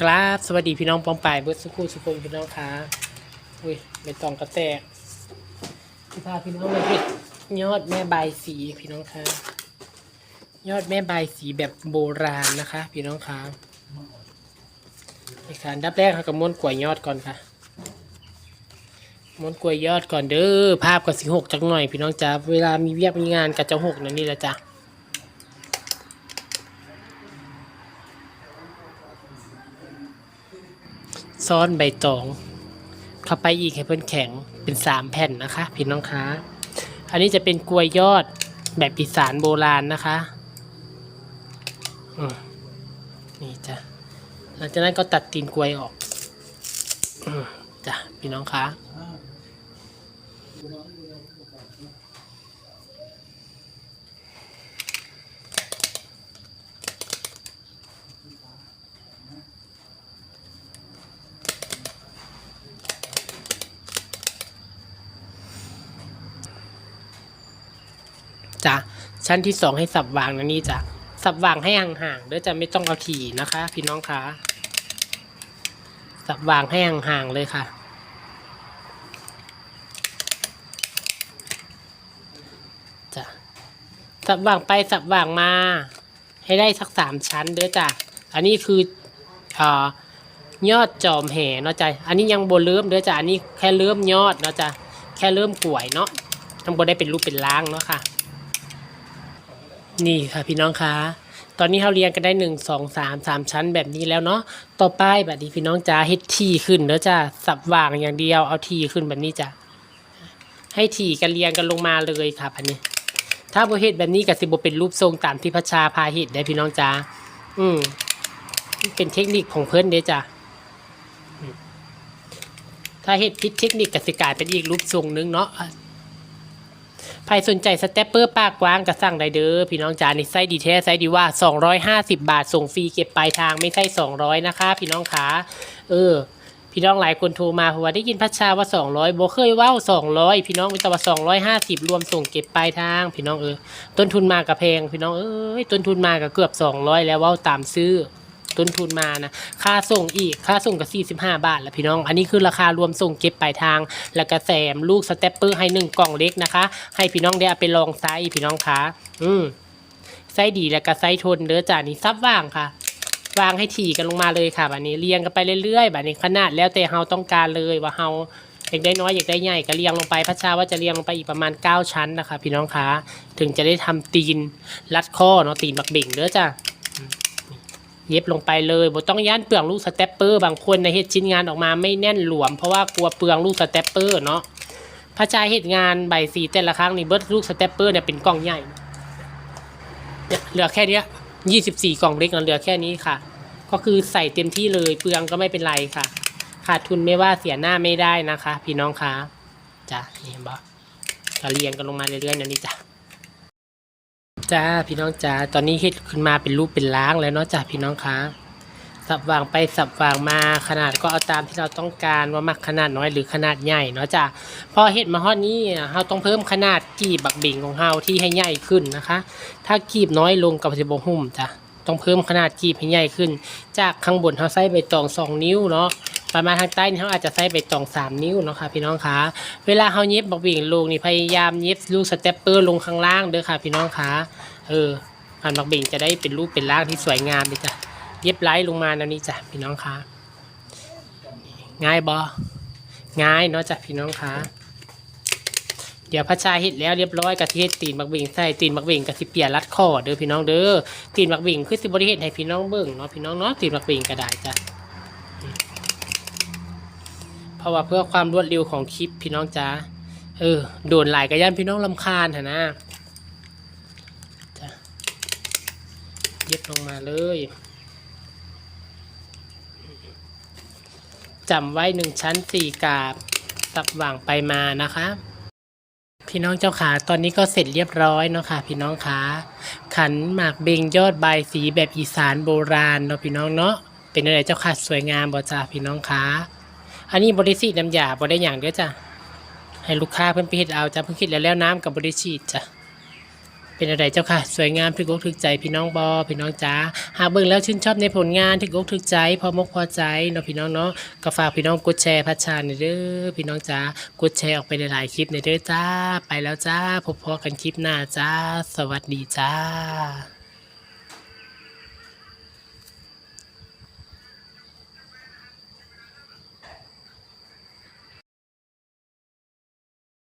กราบสวัสดีพี่น้องปองปายเบิร์ดสุขุสุขุพี่น้องค่ะอุ้ยไม่ต้องกระแตกที่พาพี่น้องมาเห็ดยอดแม่ใบสีพี่น้องค่ะยอดแม่ใบสีแบบโบราณนะคะ พี่น้องค่ะในการดับแรกเราก็ม้วนกล้วยยอดก่อนค่ะม้วนกล้วยยอดก่อนเด้อภาพกับสิหกจักหน่อย พี่น้องจ้าเวลามีเวียกมีงานกับจะหกนั่นนี่แหละจ้ะ ซ้อนใบตอง เข้าไปอีกให้เพิ่นแข็งเป็นสามแผ่นนะคะพี่น้องคะอันนี้จะเป็นกล้วยยอดแบบอีสานโบราณนะคะนี่จ้ะหลังจากนั้นก็ตัดตีนกล้วยออกอจ้ะพี่น้องคะจ้ะ ชั้นที่สองให้สับวางนะนี่จ้ะสับวางให้ห่างๆเด้อจะไม่ต้องเอาถี่นะคะ พี่น้องคะสับวางให้ห่างๆเลยค่ะ จ้ะ สับวางไปสับวางมา ให้ได้สักสามชั้นเด้อจ้ะ อันนี้คืออ่ายอดจอมแห่เนาะจ้ะ อันนี้ยังโบเริ่มเด้อจ้ะ อันนี้แค่เริ่มยอดเนาะจ้ะ แค่เริ่มป่วยเนาะทั้งบนได้เป็นรูปเป็นร่างเนาะค่ะ นี่ค่ะพี่น้องคะตอนนี้เราเรียงกันได้หนึ่งสองสามสามชั้นแบบนี้แล้วเนาะต่อไปแบบนี้พี่น้องจ้าเฮ็ดทีขึ้นเด้อจ้าสับวางอย่างเดียวเอาทีขึ้นแบบนี้จ้ะให้ทีกันเรียงกันลงมาเลยค่ะพันนี้ ถ้าโบเฮ็ดแบบนี้กับสิบเป็นรูปทรงตามที่พระชาพาเฮ็ดได้พี่น้องจ้าอืมเป็นเทคนิคของเพิ่อนเด้จ้ะอืมถ้าเฮ็ดผิดเทคนิคกับสิกลายเป็นอีกรูปทรงนึงเนาะ ใครสนใจสเตปเปอร์ปากกว้างก็สั่งได้เด้อพี่น้องจ๋านี่ไส้ดีแท้ไส้ดีว่า 250 บาทส่งฟรีเก็บปลายทางไม่ใช่ 200 นะคะ พี่น้องขาเออ พี่น้องหลายคนโทรมาเพราะว่าได้ยินพัชชาว่า 200บ่เคยว้า200 พี่น้องมีแต่ว่า250 รวมส่งเก็บปลายทาง พี่น้องเออต้นทุนมากับแพง พี่น้องเอ้ยต้นทุนมากับเกือบ 200 แล้วว้าตามซื้อ ต้นทุนมานะค่าส่งอีกค่าส่งกับ45 บาทแล้วพี่น้อง อันนี้คือราคารวมส่งเก็บปลายทาง แล้วก็แถมลูกสเตปเปอร์ให้หนึ่งกล่องเล็กนะคะ ให้พี่น้องได้เอาไปลองไซส์พี่น้องคะอืมไซส์ดีแล้วก็ไซส์ทนเด้อจานี่ซับว่างค่ะวางให้ถี่กันลงมาเลยค่ะแบบนี้เรียงกันไปเรื่อยๆแบบนี้ขนาดแล้วแต่เฮาต้องการเลยว่าเฮาอยากได้น้อยอยากได้ใหญ่ก็เรียงลงไปพระชาว่าจะเรียงลงไปอีกประมาณ 9 ชั้นนะคะ พี่น้องคะถึงจะได้ทำตีนรัดข้อเนาะตีนบักเบ่งเด้อจ้า เย็บลงไปเลยบ่ต้องย่านเปลืองลูกสเตปเปอร์ บางคนในเฮ็ดชิ้นงานออกมาไม่แน่นหลวม เพราะว่ากลัวเปลืองลูกสเตปเปอร์เนาะพระชายเฮ็ดงานใบสีแต่ละครั้งนี่เบิดลูกสเตปเปอร์เนี่ยเป็นกล่องใหญ่เนี่ยเหลือแค่เนี้ยยี่สิบสี่กล่องเล็กนะเหลือแค่นี้ค่ะ ก็คือใส่เต็มที่เลยเปลืองก็ไม่เป็นไรค่ะ ขาดทุนไม่ว่าเสียหน้าไม่ได้นะคะ พี่น้องคะจ้ะนี่เห็นบ่ก็เรียงกันลงมาเรื่อยๆนะนี่จ้ะ จ้าพี่น้องจ้าตอนนี้เฮ็ดขึ้นมาเป็นรูปเป็นล้างแล้วเนาะจ้าพี่น้องคะสับวางไปสับวางมาขนาดก็เอาตามที่เราต้องการว่ามักขนาดน้อยหรือขนาดใหญ่เนาะจ้าพอเฮ็ดมาฮอดนี้เราต้องเพิ่มขนาดกีบบักบ่งของเราที่ให้ใหญ่ขึ้นนะคะ ถ้ากีบน้อยลงกับสิบหุ่มจ้ะต้องเพิ่มขนาดกีบให้ใหญ่ขึ้น จากข้างบนเราใส่ใบตองสองนิ้วเนาะ ประมาณทางใต้นี่เขาอาจจะใส่ใบตองสามนิ้วเนาะค่ะพี่น้องคะเวลาเขาเย็บบักเบ่งลงนี่พยายามเย็บลูกสเตปเปอร์ลงข้างล่างเด้อค่ะพี่น้องคะเอออันบักเบ่งจะได้เป็นรูปเป็นร่างที่สวยงามเลยจ้ะเย็บไล่ลงมาแล้วนี่จ้ะพี่น้องคะง่ายบอง่ายเนาะจ้ะพี่น้องคะเดี๋ยวพระชายเห็ดแล้วเรียบร้อยกะทิเฮ็ดตีนบักเบ่งใส่ตีนบักเบ่งกะทิเปียรัดคอเด้อพี่น้องเด้อตีนบักเบ่งคือสิบริเฮ็ดให้พี่น้องเบิ่งเนาะพี่น้องเนาะตีนบักเบ่งก็ได้จ้ะ ราะว่าเพื่อความรวดเร็วของคลิปพี่น้องจ้าเออโดนหลายกระย่านพี่น้องลำคาญเถอะนะเย็บลงมาเลยจำไว้หนึ่งชั้นสี่กาบสับหว่างไปมานะคะ พี่น้องเจ้าขาตอนนี้ก็เสร็จเรียบร้อยเนาะค่ะ พี่น้องขาขันหมากเบงยอดใบสีแบบอีสานโบราณเนาะพี่น้องเนาะเป็นอะไรเจ้าค่ะสวยงามบ่จ้าพี่น้องขา อันนี้บริสีน้ำยาบ่ได้อย่างเด้อจ้ะให้ลูกค้าเพิ่นไปเฮ็ดเอาจ้ะเพิ่นคิดแล้วแล้วน้ำกับบริสีจ้ะเป็นอะไรเจ้าค่ะ สวยงามถึกอกถึกใจพี่น้องบอพี่น้องจ๋าหากเบิ่งแล้วชื่นชอบในผลงานถึกอกถึกใจ พอมกพอใจเนาะพี่น้องเนาะก็ฝากพี่น้องกดแชร์พัชชาในเด้อพี่น้องจ๋ากดแชร์ออกไปในหลายคลิปในเด้อจ้า ไปแล้วจ้าพบพอกันคลิปหน้าจ้า สวัสดีจ้า